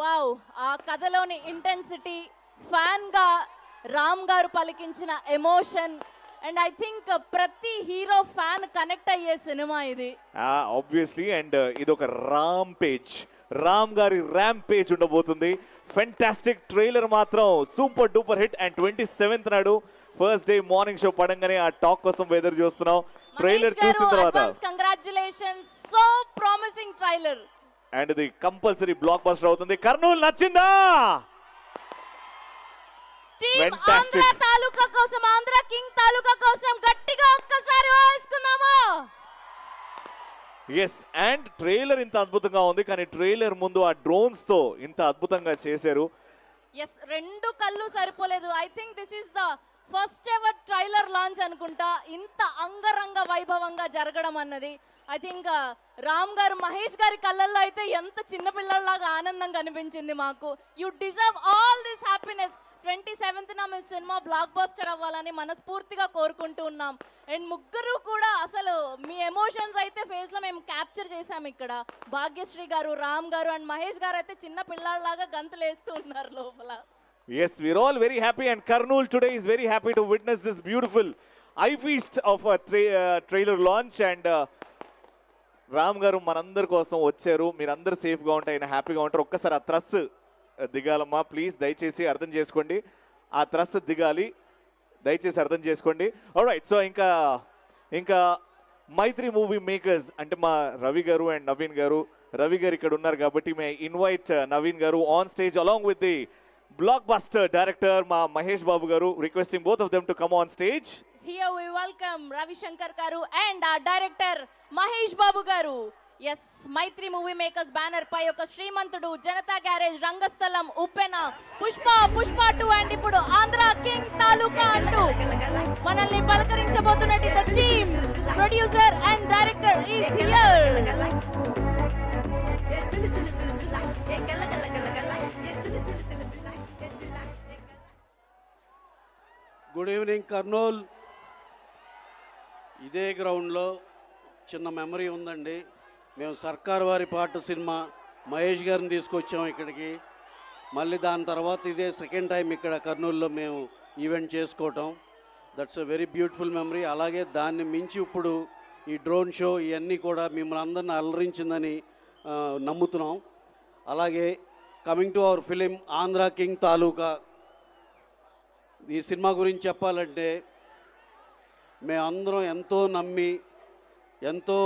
Wow ఆ కథలోని intensity ఫ్యాన్గా Ram గారు పలికించిన ఎమోషన్ అండ్ ఐ థింక్ ప్రతి హీరో ఫ్యాన్ కనెక్ట్ అయ్యే సినిమా ఇది. ఆబ్వియస్లీ అండ్ ఇది ఒక రామ్ పేజ్ రామ్ గారి ర్యామ్ పేజ్ ఉండబోతుంది. ఫెంటాస్టిక్ ట్రైలర్ మాత్రం super duper hit and twenty seventh నాడు ఫస్ట్ డే మార్నింగ్ షో పడంగానే ఆ టాక్ కోసం వెదర్ చూస్తున్నాం. ట్రైలర్ చూసిన తర్వాత congratulations so promising trailer and ఇది కంపల్సరీ బ్లాక్ బస్టర్ అవుతుంది. కర్నూలు నచ్చిందా. ఆంధ్ర తాలూకా కోసం ఆంధ్ర కింగ్ తాలూకా కోసం గట్టిగా ఒక్కసారి వేసుకుందాము ఎస్ అండ్ ట్రైలర్ ఇంత అద్భుతంగా ఉంది కానీ ట్రైలర్ ముందు ఆ డ్రోన్స్తో ఇంత అద్భుతంగా చేశారు. ఎస్ రెండు కళ్ళు సరిపోలేదు. I think this is the first ever trailer launch అనుకుంటా. ఇంత అంగరంగ వైభవంగా జరగడం అన్నది. ఐ థింక్ రామ్ గారు మహేష్ గారి కళ్ళల్లో అయితే ఎంత చిన్నపిల్లల్లాగా ఆనందం కనిపించింది మాకు. You deserve all this happiness twenty సెవెంత్న మీ సినిమా బ్లాక్ బస్టర్ అవ్వాలని మనస్ఫూర్తిగా కోరుకుంటూ ఉన్నాం. అండ్ ముగ్గురు కూడా అసలు మీ ఎమోషన్స్ అయితే ఫేస్లో మేము క్యాప్చర్ చేసాం ఇక్కడ. భాగ్యశ్రీ గారు రామ్ గారు అండ్ మహేష్ గారు అయితే చిన్న పిల్లల్లాగా గంతులేస్తూ ఉన్నారు లోపల. Yes we're all very happy and Kurnool today is very happy to witness this beautiful I feast of trailer launch and Ram garu మనందరి కోసం వచ్చారు. మీరందరూ సేఫ్గా ఉంటాయి ఆయన హ్యాపీగా ఉంటారు. ఒక్కసారి ఆ త్రస్ దిగాలమ్మా. ప్లీజ్ దయచేసి అర్థం చేసుకోండి. ఆ త్రస్ దిగాలి. దయచేసి అర్థం చేసుకోండి. రైట్ సో ఇంకా ఇంకా మైత్రి మూవీ మేకర్స్ అంటే మా రవి గారు అండ్ నవీన్ గారు రవి గారు ఇక్కడ ఉన్నారు కాబట్టి may invite Naveen garu on stage along with the blockbuster director మా Mahesh Babu garu requesting both of them to come on stage here we welcome Ravi Shankar garu and ఆ డైరెక్టర్ మహేష్ బాబు గారు ఎస్ Mythri movie makers banner పై ఒక Srimanthudu Janatha garage Rangasthalam Uppena Pushpa Pushpa two and ఇప్పుడు Andhra king Taluka అంటూ మనల్ని పలకరించబోతున్నట్టు the team producer and director is here good evening Kurnool ఇదే గ్రౌండ్లో చిన్న మెమరీ ఉందండి. మేము సర్కార్ వారి పాట సినిమా మహేష్ గారిని తీసుకొచ్చాం ఇక్కడికి. మళ్ళీ దాని తర్వాత ఇదే సెకండ్ టైం ఇక్కడ కర్నూలులో మేము ఈవెంట్ చేసుకోవటం. That's a very beautiful memory అలాగే దాన్ని మించి ఇప్పుడు ఈ డ్రోన్ షో ఇవన్నీ కూడా మిమ్మల్ని అందరిని అలరించిందని నమ్ముతున్నాం. అలాగే coming to our film Andhra king Taluka ఈ సినిమా గురించి చెప్పాలంటే మేమందరం ఎంతో నమ్మి ఎంతో